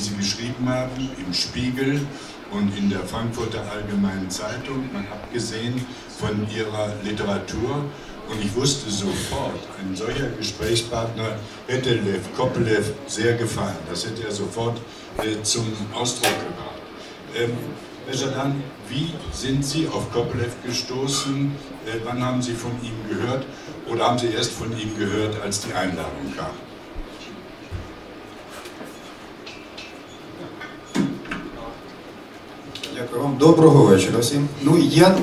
die Sie geschrieben haben, im Spiegel und in der Frankfurter Allgemeinen Zeitung. Man hat gesehen von Ihrer Literatur und ich wusste sofort, ein solcher Gesprächspartner hätte Lev Kopelev sehr gefallen. Das hätte er sofort äh, zum Ausdruck gebracht. Ähm, Herr Jadan, wie sind Sie auf Kopelev gestoßen? Äh, wann haben Sie von ihm gehört? Oder haben Sie erst von ihm gehört, als die Einladung kam? Дякую вам. Доброго вечора всім. Ну я е,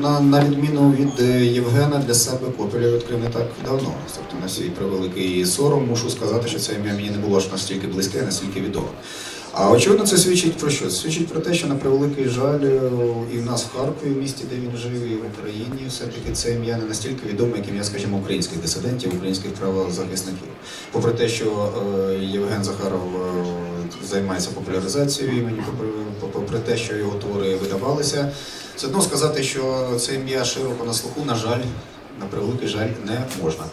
на, на відміну від е, Євгена для себе Копеля відкрив не так давно. Тобто на свій превеликий сором мушу сказати, що це ім'я мені не було ж настільки близьке, настільки відоме. А очевидно, це свідчить про що? Це свідчить про те, що на превеликий жаль е, і в нас в Харкові, в місті, де він жив, і в Україні, все-таки це ім'я не настільки відоме, як ім'я, скажімо, українських дисидентів, українських правозахисників. Попри те, що Євген Захаров займається популяризацією імені, попри, те, що його твори видавалися, все одно сказати, що це ім'я широко на слуху, на жаль, на превеликий жаль, не можна.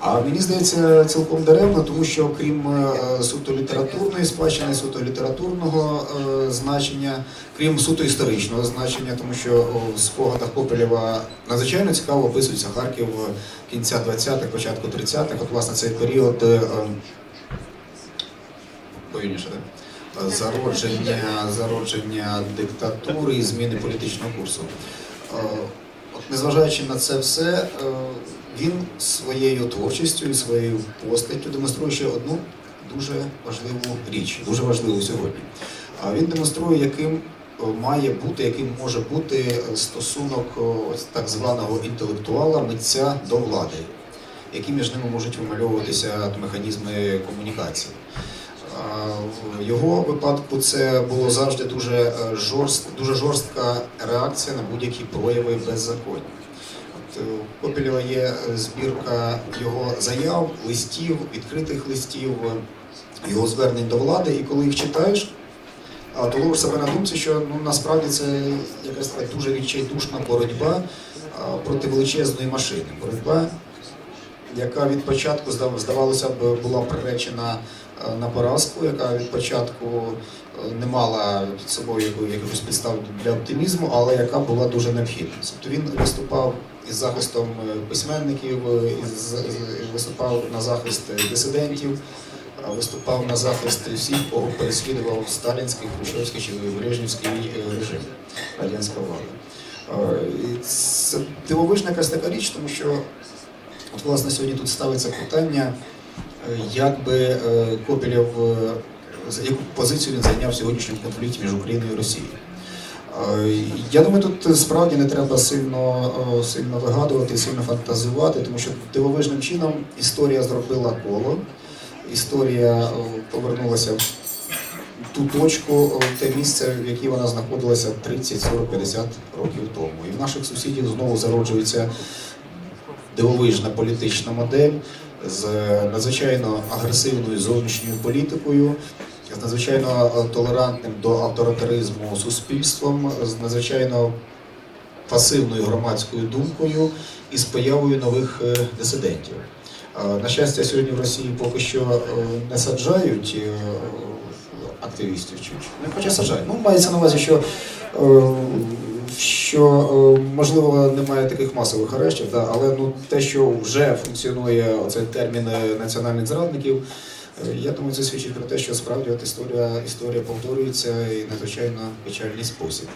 А мені здається, цілком даремно, тому що крім е, суто літературної спадщини, суто літературного е, значення, крім суто історичного значення, тому що в спогадах Попелєва надзвичайно цікаво описується Харків кінця 20-х, початку 30-х. От власне цей період е, так? Зародження, зародження диктатури і зміни політичного курсу. Е, От незважаючи на це все, е, він своєю творчістю і своєю постаттю демонструє ще одну дуже важливу річ, дуже важливу сьогодні. Він демонструє, яким е, має бути, яким може бути стосунок ось так званого інтелектуала митця до влади, які між ними можуть вимальовуватися механізми комунікації. В його випадку це було завжди дуже е, жорст, дуже жорстка реакція на будь-які прояви беззаконня. От, е, у Попелєва є е, збірка його заяв, листів, відкритих листів, його звернень до влади, і коли їх читаєш, то ловиш себе на думці, що ну, насправді це якась така дуже відчайдушна боротьба проти величезної машини. Боротьба, яка від початку здав- здавалося б була приречена е, на поразку, яка від початку е, не мала під собою якихось підстав для оптимізму, але яка була дуже необхідна. Тобто він виступав із захистом е, письменників, із, виступав на захист дисидентів, виступав на захист всіх, кого переслідував сталінський, хрущовський чи брежнівський режим, радянська влада. Це дивовижна якась така річ, тому що От, власне, сьогодні тут ставиться питання, е, як би е, Копілєв, е, яку позицію він зайняв в сьогоднішньому конфлікті між Україною і Росією. Я думаю, тут справді не треба сильно, сильно вигадувати, сильно фантазувати, тому що дивовижним чином історія зробила коло, історія повернулася в ту точку, в те місце, в якій вона знаходилася 30, 40, 50 років тому. І в наших сусідів знову зароджується дивовижна політична модель з надзвичайно агресивною зовнішньою політикою, з надзвичайно е, толерантним до авторитаризму суспільством, з надзвичайно пасивною громадською думкою і з появою нових е, дисидентів. Е, На щастя, сьогодні в Росії поки що е, не саджають е, активістів чи ну, хоча саджають. Ну, мається на увазі, що е, що е, можливо немає таких масових арештів, та, але ну те, що вже функціонує оцей термін е, національних зрадників, е, я думаю, це свідчить про те, що справді от історія, історія повторюється і надзвичайно печальний спосіб.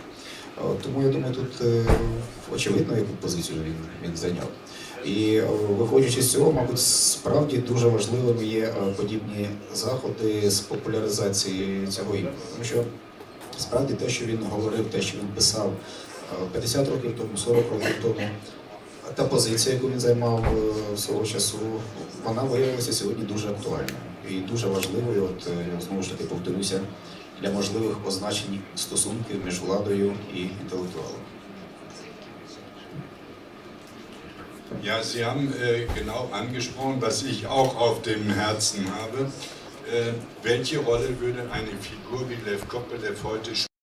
Тому я думаю, тут очевидно, яку позицію він, він зайняв. І виходячи з цього, мабуть, справді дуже важливими є подібні заходи з популяризації цього імені. Тому що справді те, що він говорив, те, що він писав 50 років тому, 40 років тому, та позиція, яку він займав е, свого часу, вона виявилася сьогодні дуже актуальною і дуже важливою. От е, знову ж таки повторюся, для можливих означень стосунків між владою і інтелектуалом. Ja, Sie haben äh, genau angesprochen, was ich auch auf dem Herzen habe. Äh, welche Rolle würde eine Figur wie Lev Kopelev heute spielen?